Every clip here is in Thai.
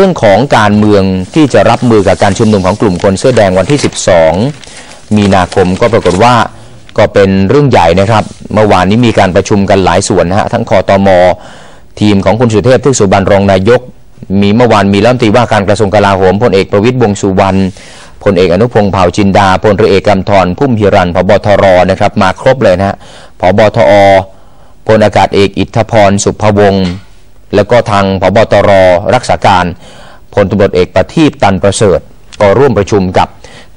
เรื่องของการเมืองที่จะรับมือกับการชุมนุมของกลุ่มคนเสื้อแดงวันที่ 12 มีนาคมก็ปรากฏว่าก็เป็นเรื่องใหญ่นะครับ เมื่อวานนี้มีการประชุมกันหลายส่วนนะฮะทั้งคอตมทีมของคุณสุเทพทึกสุบรรณรองนายก มีเมื่อวานมีรัฐมนตรีว่าการกระทรวงกลาโหมพลเอกประวิตยวงสุวรรณพลเอกอนุพงษ์เผ่าจินดาพลเรือเอกกำธรพุ่มพิรันพบทรนะครับมาครบเลยนะฮะพบทอพลอากาศเอกอิทธพรสุภวงศ์ แล้วก็ทางพบตรรักษาการพลตำรวจเอกประทีปตันประเสริฐ ก็ร่วมประชุมกับ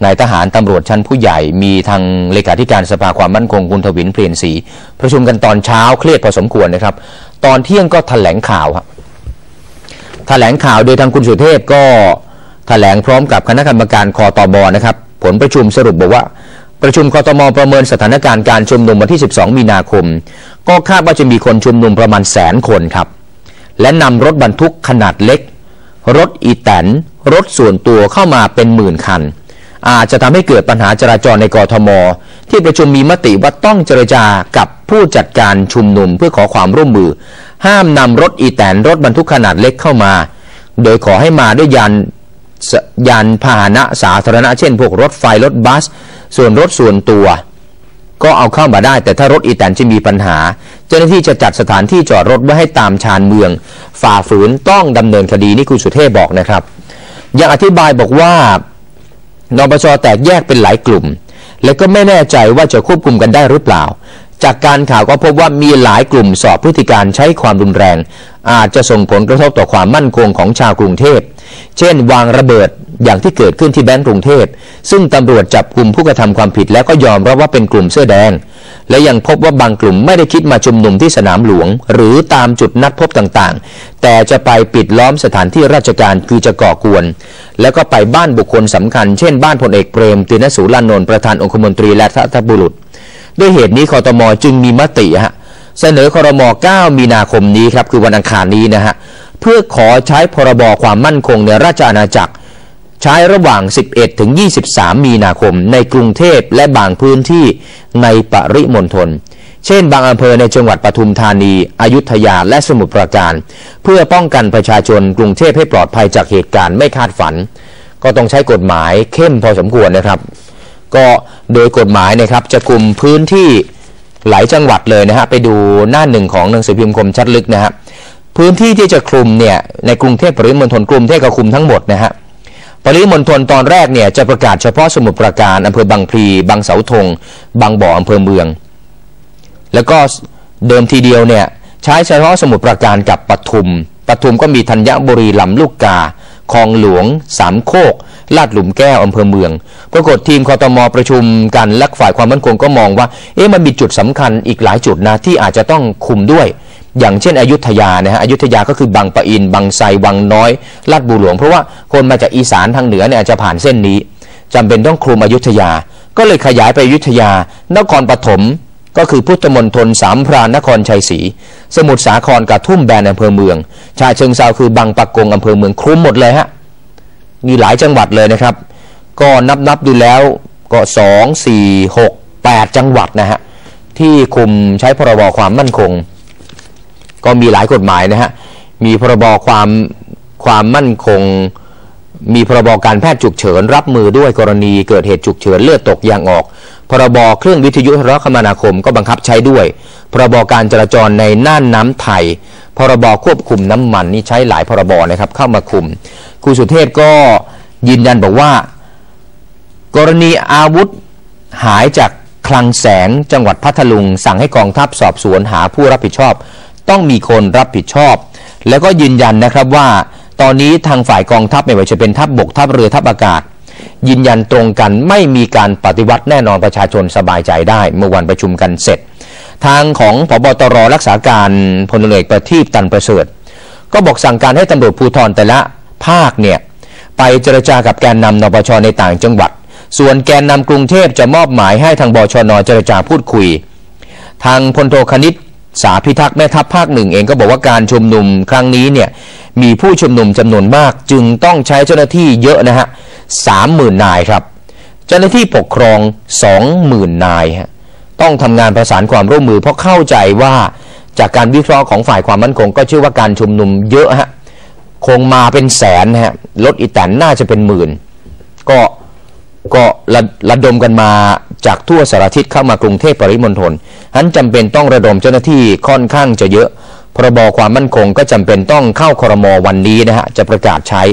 นายทหารตำรวจชั้นผู้ใหญ่มีทางเลขาธิการสภาความมั่นคงคุณทวินเปลี่ยนสีประชุมกันตอนเช้าเครียดพอสมควรนะครับ ตอนเที่ยงก็แถลงข่าวครับแถลงข่าวโดยทางคุณสุเทพก็แถลงพร้อมกับคณะกรรมการคอตบอนะครับ ผลประชุมสรุปบอกว่า ประชุมคอตมประเมินสถานการณ์การชุมนุมวันที่ 12 มีนาคม ก็คาดว่าจะมีคนชุมนุมประมาณแสนคนครับ และนำรถบรรทุกขนาดเล็ก รถอีแตน รถส่วนตัวเข้ามาเป็นหมื่นคัน อาจจะทำให้เกิดปัญหาจราจรในกรทม ที่ประชุมมีมติว่าต้องเจรจากับผู้จัดการชุมนุมเพื่อขอความร่วมมือ ห้ามนำรถอีแตนรถบรรทุกขนาดเล็กเข้ามา โดยขอให้มาด้วยยานยานพาหนะสาธารณะเช่นพวกรถไฟรถบัส ส่วนรถส่วนตัว ก็เอาเข้ามาได้ แต่ถ้ารถอีแตนจะมีปัญหา เจ้าหน้าที่จะจัดสถานที่จอดรถไว้ให้ตามชานเมือง ฝ่าฝืนต้องดำเนินคดีนี่คุณสุเทพบอกนะครับยังอธิบายบอกว่านปชแตกแยกเป็นหลายกลุ่ม และก็ไม่แน่ใจว่าจะควบคุมกันได้หรือเปล่า จากการข่าวก็พบว่ามีหลายกลุ่มสอบพฤติการใช้ความรุนแรง อาจจะส่งผลกระทบต่อความมั่นคงของชาวกรุงเทพ เช่น วางระเบิด อย่างที่เกิดขึ้นที่แบงก์กรุงเทพ ซึ่งตำรวจจับกลุ่มผู้กระทำความผิดแล้วก็ยอมรับว่าเป็นกลุ่มเสื้อแดง และยังพบว่าบางกลุ่มไม่ได้คิดมาชุมนุมที่สนามหลวง หรือตามจุดนัดพบต่างๆ แต่จะไปปิดล้อมสถานที่ราชการคือจะก่อกวน แล้วก็ไปบ้านบุคคลสำคัญ เช่นบ้านพลเอกเปรมตินสูรานนท์ประธานองคมนตรีและทัตบุรุษ ด้วยเหตุนี้คอตมจึงมีมติฮะเสนอคอรมอ9 มีนาคมนี้ครับคือวันอังคารนี้นะฮะเพื่อขอใช้พรบความมั่นคงในราชอาณาจักร ใช้ระหว่าง 11 ถึง 23 มีนาคม ในกรุงเทพและบางพื้นที่ในปริมณฑล เช่น บางอำเภอในจังหวัดปทุมธานี อยุธยา และสมุทรปราการ เพื่อป้องกันประชาชนกรุงเทพให้ปลอดภัยจากเหตุการณ์ไม่คาดฝัน ก็ต้องใช้กฎหมายเข้มพอสมควรนะครับ ก็โดยกฎหมายนะครับจะกลุ่มพื้นที่หลายจังหวัดเลยนะฮะไปดูหน้าหนึ่งของหนังสือพิมพ์คมชัดลึกนะฮะพื้นที่ที่จะคลุมเนี่ยในกรุงเทพปริมณฑลกรุงเทพก็คุมทั้งหมดนะฮะ ปริมณฑลตอนแรกเนี่ยจะประกาศเฉพาะสมุทรปราการอำเภอบางพลีบางเสาธงบางบ่ออำเภอเมือง แล้วก็เดิมทีเดียวเนี่ยใช้เฉพาะสมุทรปราการกับปทุมปทุมก็มีธัญบุรีลำลูกกาคลองหลวง สามโคก ลาดหลุมแก้วอำเภอเมือง ปรากฏทีมคอตมอประชุมกันและฝ่ายความมั่นคงก็มองว่า เอ๊ะมันมีจุดสำคัญอีกหลายจุดนะที่อาจจะต้องคุมด้วย อย่างเช่นอยุธยานะฮะอยุธยาก็คือบางปะอิน บางไทรวังน้อยลาดบูหลวง เพราะว่าคนมาจากอีสานทางเหนือเนี่ยจะผ่านเส้นนี้จำเป็นต้องคลุมอยุธยา ก็เลยขยายไปอยุธยา นครปฐมก็คือพุทธมณฑลสามพรานนครชัยศรีสมุทรสาครกระทุ่มแบนอำเภอเมือง ชาเชิงเซาคือบางปะกงอำเภอเมืองคลุมหมดเลยฮะมีหลายจังหวัดเลยนะครับ ก็นับนับดูแล้วก็สองสี่หกแปดจังหวัดนะฮะที่คุมใช้พรบความมั่นคง ก็มีหลายกฎหมายนะฮะ มีพรบความความมั่นคง มีพรบการแพทย์ฉุกเฉิน รับมือด้วยกรณีเกิดเหตุฉุกเฉินเลือดตกยางออก พรบเครื่องวิทยุโทรคมนาคมก็บังคับใช้ด้วย พรบการจราจรในน่านน้ำไทย พรบควบคุมน้ำมันนี่ใช้หลายพรบนะครับเข้ามาคุมครูสุเทพก็ยืนยันบอกว่า กรณีอาวุธหายจากคลังแสงจังหวัดพัทลุง สั่งให้กองทัพสอบสวนหาผู้รับผิดชอบ ต้องมีคนรับผิดชอบ แล้วก็ยืนยันนะครับว่า ตอนนี้ทางฝ่ายกองทัพไม่ว่าจะเป็นทัพบบกทัพเรือทัพอากาศ ยืนยันตรงกันไม่มีการปฏิวัติแน่นอนประชาชนสบายใจได้ เมื่อวันประชุมกันเสร็จ ทางของพบตรรักษาการพลเอกประทีปตันประเสริฐ ก็บอกสั่งการให้ตำรวจภูธรแต่ละภาคเนี่ยไปเจรจากับแกนนำนปชในต่างจังหวัด ส่วนแกนนำกรุงเทพจะมอบหมายให้ทางบชนเจรจาพูดคุย ทางพลโทคณิต สาพิทักษ์แม่ทัพภาคหนึ่งเองก็บอกว่าการชุมนุมครั้งนี้เนี่ยมีผู้ชุมนุมจำนวนมาก จึงต้องใช้เจ้าหน้าที่เยอะนะฮะสามหมื่นนายครับ เจ้าหน้าที่ปกครองสองหมื่นนายฮะต้องทำงานประสานความร่วมมือ เพราะเข้าใจว่าจากการวิเคราะห์ของฝ่ายความมั่นคง ก็เชื่อว่าการชุมนุมเยอะฮะคงมาเป็นแสนนะฮะรถอีแตนน่าจะเป็นหมื่น ก็ ก็ระระดมกันมาจากทั่วสารทิศเข้ามากรุงเทพปริมณฑลนั้นจำเป็นต้องระดมเจ้าหน้าที่ค่อนข้างจะเยอะ พรบความมั่นคงก็จำเป็นต้องเข้าครมวันนี้นะฮะจะประกาศใช้